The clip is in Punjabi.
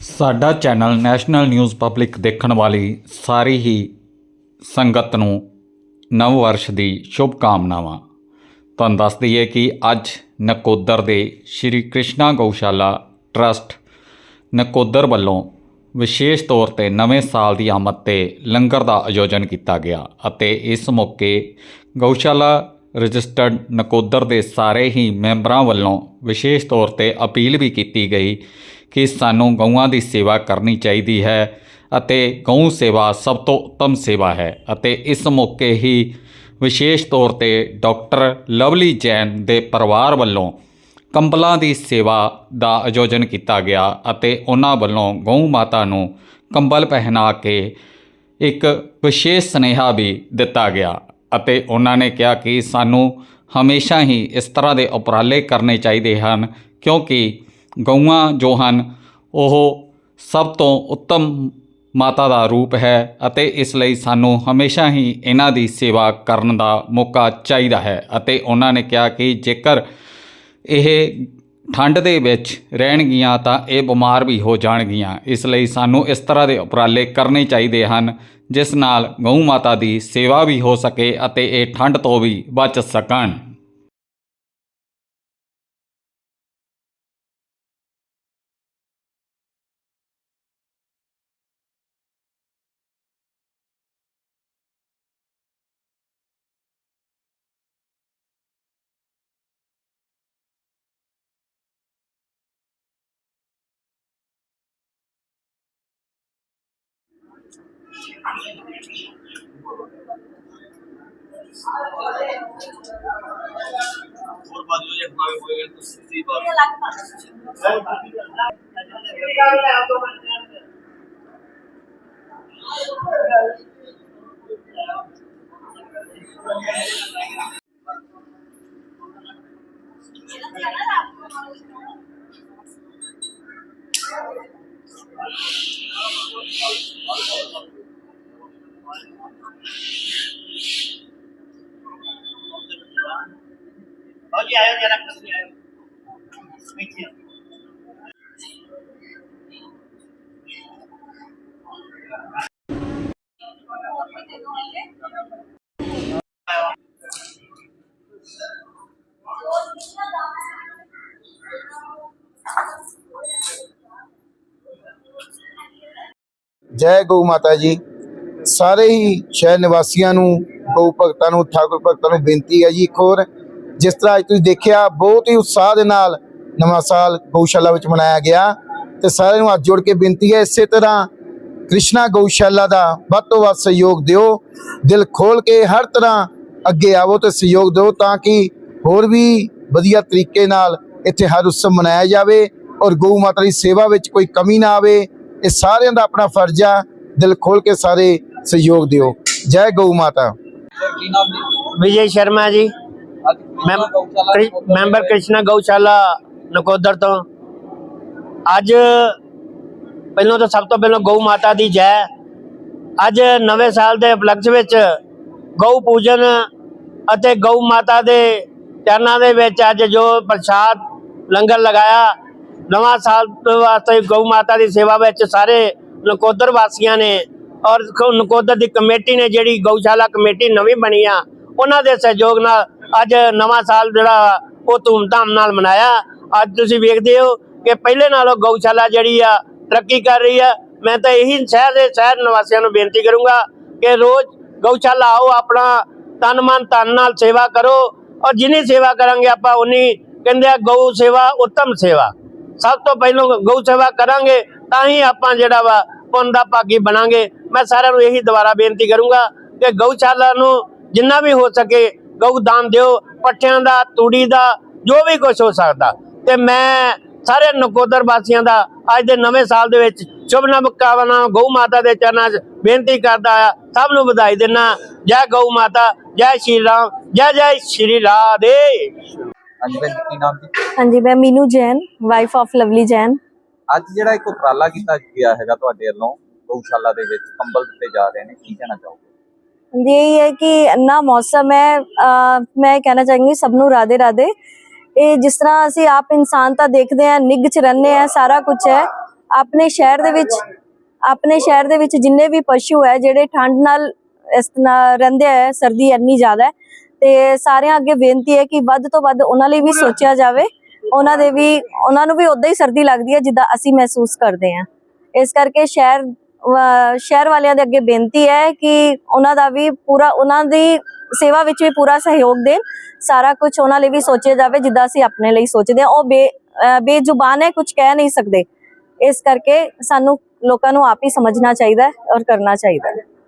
ਸਾਡਾ ਚੈਨਲ ਨੈਸ਼ਨਲ ਨਿਊਜ਼ ਪਬਲਿਕ ਦੇਖਣ ਵਾਲੀ ਸਾਰੀ ਹੀ ਸੰਗਤ ਨੂੰ ਨਵ ਵਰਸ਼ ਦੀ ਸ਼ੁਭ ਕਾਮਨਾਵਾਂ ਤੁਹਾਨੂੰ ਦੱਸ ਦਈਏ ਕਿ ਅੱਜ ਨਕੋਦਰ ਦੇ ਸ਼੍ਰੀ ਕ੍ਰਿਸ਼ਨਾ ਗਊਸ਼ਾਲਾ ਟਰਸਟ ਨਕੋਦਰ ਵੱਲੋਂ ਵਿਸ਼ੇਸ਼ ਤੌਰ ਤੇ ਨਵੇਂ ਸਾਲ ਦੀ ਆਮਦ ਤੇ ਲੰਗਰ ਦਾ ਆਯੋਜਨ ਕੀਤਾ ਗਿਆ ਅਤੇ ਇਸ ਮੌਕੇ ਗਊਸ਼ਾਲਾ ਰਜਿਸਟਰਡ ਨਕੋਦਰ ਦੇ ਸਾਰੇ ਹੀ ਮੈਂਬਰਾਂ ਵੱਲੋਂ ਵਿਸ਼ੇਸ਼ ਤੌਰ ਤੇ ਅਪੀਲ ਵੀ ਕੀਤੀ ਗਈ ਕਿ ਸਾਨੂੰ ਗਊਆਂ ਦੀ ਸੇਵਾ ਕਰਨੀ ਚਾਹੀਦੀ ਹੈ ਅਤੇ ਗਊ ਸੇਵਾ ਸਭ ਤੋਂ ਉੱਤਮ ਸੇਵਾ ਹੈ ਅਤੇ ਇਸ ਮੌਕੇ ਹੀ ਵਿਸ਼ੇਸ਼ ਤੌਰ ਤੇ ਡਾਕਟਰ ਲਵਲੀ ਜੈਨ ਦੇ ਪਰਿਵਾਰ ਵੱਲੋਂ ਕੰਬਲਾਂ ਦੀ ਸੇਵਾ ਦਾ ਆਯੋਜਨ ਕੀਤਾ ਗਿਆ ਅਤੇ ਉਹਨਾਂ ਵੱਲੋਂ ਗਊ ਮਾਤਾ ਨੂੰ ਕੰਬਲ ਪਹਿਨਾ ਕੇ ਇੱਕ ਵਿਸ਼ੇਸ਼ ਸੁਨੇਹਾ ਵੀ ਦਿੱਤਾ ਗਿਆ ਅਤੇ ਉਹਨਾਂ ਨੇ ਕਿਹਾ ਕਿ ਸਾਨੂੰ ਹਮੇਸ਼ਾ ਹੀ ਇਸ ਤਰ੍ਹਾਂ ਦੇ ਉਪਰਾਲੇ ਕਰਨੇ ਚਾਹੀਦੇ ਹਨ ਕਿਉਂਕਿ ਗਊਆਂ ਜੋ ਹਨ, ਉਹ ਸਭ ਤੋਂ ਉੱਤਮ ਮਾਤਾ ਦਾ ਰੂਪ ਹੈ ਅਤੇ ਇਸ ਲਈ ਸਾਨੂੰ ਹਮੇਸ਼ਾ ਹੀ ਇਹਨਾਂ ਦੀ ਸੇਵਾ ਕਰਨ ਦਾ ਮੌਕਾ ਚਾਹੀਦਾ ਹੈ ਅਤੇ ਉਹਨਾਂ ਨੇ ਕਿਹਾ ਕਿ ਜੇਕਰ ਇਹ ਠੰਡ ਦੇ ਵਿੱਚ ਰਹਿਣਗੀਆਂ ਤਾਂ ਇਹ ਬਿਮਾਰ ਵੀ ਹੋ ਜਾਣਗੀਆਂ। ਇਸ ਲਈ ਸਾਨੂੰ ਇਸ ਤਰ੍ਹਾਂ ਦੇ ਉਪਰਾਲੇ ਕਰਨੇ ਚਾਹੀਦੇ ਹਨ, ਜਿਸ ਨਾਲ ਗਊ ਮਾਤਾ ਦੀ ਸੇਵਾ ਵੀ ਹੋ ਸਕੇ ਅਤੇ ਇਹ ਠੰਡ ਤੋਂ ਵੀ ਬਚ ਸਕਣ। और बाजू ये हमारे हुए तो सीधी बात ओके Me too. ਜੈ ਗਊ ਮਾਤਾ ਜੀ ਸਾਰੇ ਹੀ ਸ਼ਹਿਰ ਨਿਵਾਸੀਆਂ ਨੂੰ ਗਊ ਭਗਤਾਂ ਨੂੰ ਠਾਕੁਰ ਭਗਤਾਂ ਨੂੰ ਬੇਨਤੀ ਹੈ ਜੀ ਇੱਕ ਹੋਰ ਜਿਸ ਤਰ੍ਹਾਂ ਅੱਜ ਤੁਸੀਂ ਦੇਖਿਆ ਬਹੁਤ ਹੀ ਉਤਸ਼ਾਹ ਦੇ ਨਾਲ ਨਵਾਂ ਸਾਲ ਗਊਸ਼ਾਲਾ ਵਿੱਚ ਮਨਾਇਆ ਗਿਆ ਤੇ ਸਾਰਿਆਂ ਨੂੰ ਹੱਥ ਜੋੜ ਕੇ ਬੇਨਤੀ ਹੈ ਇਸੇ ਤਰ੍ਹਾਂ ਕ੍ਰਿਸ਼ਨਾ ਗਊਸ਼ਾਲਾ ਦਾ ਵੱਧ ਤੋਂ ਵੱਧ ਸਹਿਯੋਗ ਦਿਓ ਦਿਲ ਖੋਲ ਕੇ ਹਰ ਤਰ੍ਹਾਂ ਅੱਗੇ ਆਵੋ ਤੇ ਸਹਿਯੋਗ ਦਿਓ ਤਾਂ ਕਿ ਹੋਰ ਵੀ ਵਧੀਆ ਤਰੀਕੇ ਨਾਲ ਇੱਥੇ ਹਰ ਉਤਸਵ ਮਨਾਇਆ ਜਾਵੇ ਔਰ ਗਊ ਮਾਤਾ ਦੀ ਸੇਵਾ ਵਿੱਚ ਕੋਈ ਕਮੀ ਨਾ ਆਵੇ ਇਹ ਸਾਰਿਆਂ ਦਾ ਆਪਣਾ ਫਰਜ਼ ਆ ਦਿਲ ਖੋਲ ਕੇ ਸਾਰੇ ਸਹਿਯੋਗ ਦਿਓ। ਜੈ ਗਊ ਮਾਤਾ। ਵਿਜੇ ਸ਼ਰਮਾ ਜੀ। ਮੈਂਬਰ ਕ੍ਰਿਸ਼ਨਾ ਗਊਸ਼ਾਲਾ ਨਕੋਦਰ ਤੋਂ। ਅੱਜ ਪਹਿਲਾਂ ਤਾਂ ਸਭ ਤੋਂ ਪਹਿਲਾਂ ਗਊ ਮਾਤਾ ਦੀ ਜੈ। ਅੱਜ ਨਵੇਂ ਸਾਲ ਦੇ ਉਪਲਕਸ਼ ਵਿੱਚ ਗਊ ਪੂਜਨ ਅਤੇ ਗਊ ਮਾਤਾ ਦੇ ਚਰਨਾਂ ਦੇ ਵਿੱਚ ਅੱਜ ਜੋ ਪ੍ਰਸ਼ਾਦ ਲੰਗਰ ਲਗਾਇਆ, ਨਵਾਂ ਸਾਲ ਵਾਸਤੇ ਗਊ ਮਾਤਾ ਦੀ ਸੇਵਾ ਵਿੱਚ ਸਾਰੇ ਨਕੋਦਰ ਵਾਸੀਆਂ ਨੇ ਔਰ ਨਕੋਦਰ ਦੀ ਕਮੇਟੀ ਨੇ ਜਿਹੜੀ ਗਊਸ਼ਾਲਾ ਕਮੇਟੀ ਨਵੀਂ ਬਣੀ ਆ, ਉਹਨਾਂ ਦੇ ਸਹਿਯੋਗ ਨਾਲ ਅੱਜ ਨਵਾਂ ਸਾਲ ਜਿਹੜਾ ਉਹ ਧੂਮਧਾਮ ਨਾਲ ਮਨਾਇਆ। ਅੱਜ ਤੁਸੀਂ ਵੇਖਦੇ ਹੋ ਕਿ ਪਹਿਲੇ ਨਾਲੋਂ ਗਊਸ਼ਾਲਾ ਜਿਹੜੀ ਆ, ਤਰੱਕੀ ਕਰ ਰਹੀ ਆ। ਮੈਂ ਤਾਂ ਇਹੀ ਸ਼ਹਿਰ ਦੇ ਸ਼ਹਿਰ ਨਿਵਾਸੀਆਂ ਨੂੰ ਬੇਨਤੀ ਕਰੂੰਗਾ ਕਿ ਰੋਜ਼ ਗਊਸ਼ਾਲਾ ਆਓ, ਆਪਣਾ ਤਨ ਮਨ ਧਨ ਨਾਲ ਸੇਵਾ ਕਰੋ। ਔਰ ਜਿੰਨੀ ਸੇਵਾ ਕਰਾਂਗੇ ਆਪਾਂ ਉਨੀ ਕਹਿੰਦੇ ਆ ਗਊ ਸੇਵਾ, ਉੱਤਮ ਸੇਵਾ। ਸਭ ਤੋਂ ਪਹਿਲਾਂ ਗਊ ਸੇਵਾ ਕਰਾਂਗੇ, ਤਾਂ ਹੀ ਆਪਾਂ ਜਿਹੜਾ ਵਾ ਪੁੰਨ ਦਾ ਭਾਗੀ ਬਣਾਂਗੇ। ਮੈਂ ਸਾਰਿਆਂ ਨੂੰ ਇਹੀ ਦੁਬਾਰਾ ਬੇਨਤੀ ਕਰੂੰਗਾ ਕਿ ਗਊਸ਼ਾਲਾ ਨੂੰ ਜਿੰਨਾ ਵੀ ਹੋ ਸਕੇ ਗਊ ਦਾਨ ਦਿਓ, ਪੱਠਿਆਂ ਦਾ, ਤੂੜੀ ਦਾ, ਜੋ ਵੀ ਕੁਝ ਹੋ ਸਕਦਾ। ਤੇ ਮੈਂ ਸਾਰੇ ਨਕੋਦਰ ਵਾਸੀਆਂ ਦਾ ਅੱਜ ਦੇ ਨਵੇਂ ਸਾਲ ਦੇ ਵਿੱਚ ਸ਼ੁਭ ਨਵ ਕਾਮਨਾ ਗਊ ਮਾਤਾ ਦੇ ਚਰਨਾਂ 'ਚ ਬੇਨਤੀ ਕਰਦਾ ਆ ਸਭ ਨੂੰ ਵਧਾਈ ਦਿੰਨਾ। ਜੈ ਗਊ ਮਾਤਾ ਜੈ ਸ਼੍ਰੀ ਰਾਮ ਜੈ ਜੈ ਸ਼੍ਰੀ ਰਾਧੇ। ਹਾਂਜੀ ਮੈਂ ਮੀਨੂ ਜੈਨ ਵਾਈਫ ਆਫ ਲਵਲੀ ਜੈਨ। ਅੱਜ ਜਿਹੜਾ ਇੱਕ ਉਪਰਾਲਾ ਕੀਤਾ ਗਿਆ ਹੈਗਾ ਤੁਹਾਡੇ ਵੱਲੋਂ ਗਊਸ਼ਾਲਾ ਦੇ ਵਿੱਚ ਕੰਬਲ ਦਿੱਤੇ ਜਾ ਰਹੇ ਨੇ ਕੀ ਕਹਿਣਾ ਚਾਹੋਗੇ? ਇਹ ਹੈ ਕਿ ਅੰਨਾ ਮੌਸਮ ਹੈ ਮੈਂ ਕਹਿਣਾ ਚਾਹਾਂਗੀ ਸਭ ਨੂੰ ਰਾਦੇ ਰਾਦੇ ਇਹ ਜਿਸ ਤਰ੍ਹਾਂ ਅਸੀਂ ਆਪ ਇਨਸਾਨ ਤਾਂ ਦੇਖਦੇ ਆ ਨਿੱਘ ਚ ਰਹਿੰਦੇ ਆ ਸਾਰਾ ਕੁਝ ਹੈ। ਆਪਣੇ ਸ਼ਹਿਰ ਦੇ ਵਿੱਚ, ਆਪਣੇ ਸ਼ਹਿਰ ਦੇ ਵਿੱਚ ਜਿੰਨੇ ਵੀ ਪਸ਼ੂ ਹੈ, ਜਿਹੜੇ ਠੰਡ ਨਾਲ ਇਸ ਨਾਲ ਰਹਿੰਦੇ ਆ ਸਰਦੀ ਇੰਨੀ ਜ਼ਿਆਦਾ ਹੈ, ਤੇ ਸਾਰਿਆਂ ਅੱਗੇ ਬੇਨਤੀ ਹੈ ਕਿ ਵੱਧ ਤੋਂ ਵੱਧ ਉਹਨਾਂ ਲਈ ਵੀ ਸੋਚਿਆ ਜਾਵੇ। ਉਹਨਾਂ ਦੇ ਵੀ, ਉਹਨਾਂ ਨੂੰ ਵੀ ਉਦਾਂ ਹੀ ਸਰਦੀ ਲੱਗਦੀ ਹੈ ਜਿੱਦਾਂ ਅਸੀਂ ਮਹਿਸੂਸ ਕਰਦੇ ਹਾਂ। ਇਸ ਕਰਕੇ ਸ਼ਹਿਰ ਸ਼ਹਿਰ ਵਾਲਿਆਂ ਦੇ ਅੱਗੇ ਬੇਨਤੀ ਹੈ ਕਿ ਉਹਨਾਂ ਦਾ ਵੀ ਪੂਰਾ, ਉਹਨਾਂ ਦੀ ਸੇਵਾ ਵਿੱਚ ਵੀ ਪੂਰਾ ਸਹਿਯੋਗ ਦੇਣ। ਸਾਰਾ ਕੁਝ ਉਹਨਾਂ ਲਈ ਵੀ ਸੋਚਿਆ ਜਾਵੇ, ਜਿੱਦਾਂ ਅਸੀਂ ਆਪਣੇ ਲਈ ਸੋਚਦੇ ਹਾਂ। ਉਹ ਬੇ, ਅਹ ਬੇਜ਼ੁਬਾਨ ਹੈ ਕੁਝ ਕਹਿ ਨਹੀਂ ਸਕਦੇ। ਇਸ ਕਰਕੇ ਸਾਨੂੰ ਲੋਕਾਂ ਨੂੰ ਆਪ ਹੀ ਸਮਝਣਾ ਚਾਹੀਦਾ ਹੈ ਔਰ ਕਰਨਾ ਚਾਹੀਦਾ ਹੈ।